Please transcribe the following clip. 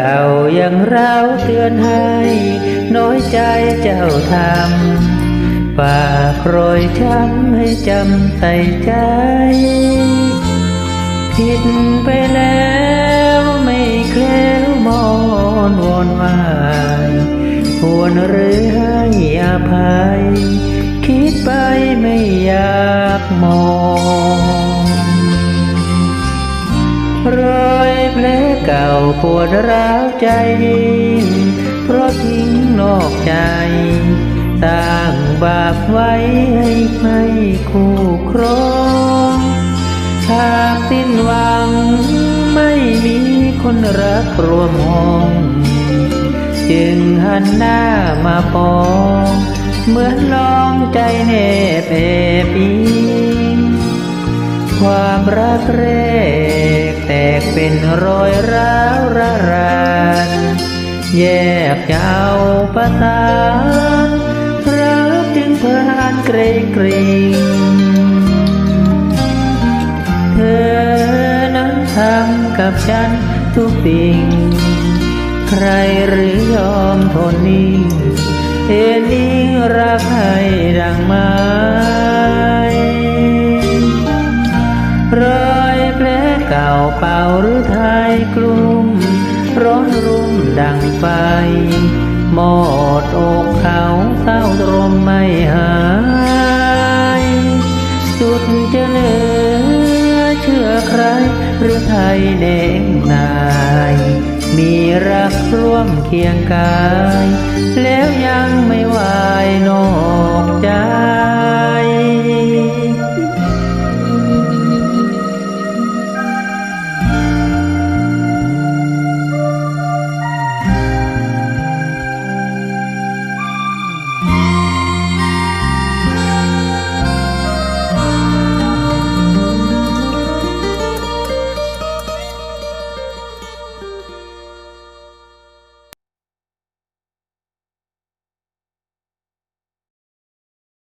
เก่ายังเราเตือนให้ น้อยใจเจ้าทำฝากโรยช้ำให้จำใส่ใจ ผิดไปแล้วไม่แคล้วมอนวอนวายควรหรือให้อภัย คิดไปไม่อยากมองรอ เก่าปวดร้าวใจ เพราะทิ้งนอกใจสร้างบาปไว้ให้ไม่คู่ครองหากสิ้นหวังไม่มีคนรักรวมห้อง จึงหันหน้ามาปองเหมือนลองใจแนบแอบอิงความรักแร กเป็นรอยร้าวระรานแยกจะเอาประสานรักจึงเพลานเกรงเกรงเธอนั้นทำกับฉันทุกสิ่ง ใครหรือยอมทนนิ่งเอ็นนิ่งรักให้ดังม้ร เป่าหรือไทยกลุ่ม ร้อนรุ่มดังไฟ หมอดอกเขาเศร้าตรมไม่หาย สุดจะเหลือเชื่อใคร หรือไทยเน่งนาย มีรักร่วมเคียงกาย แล้วยังไม่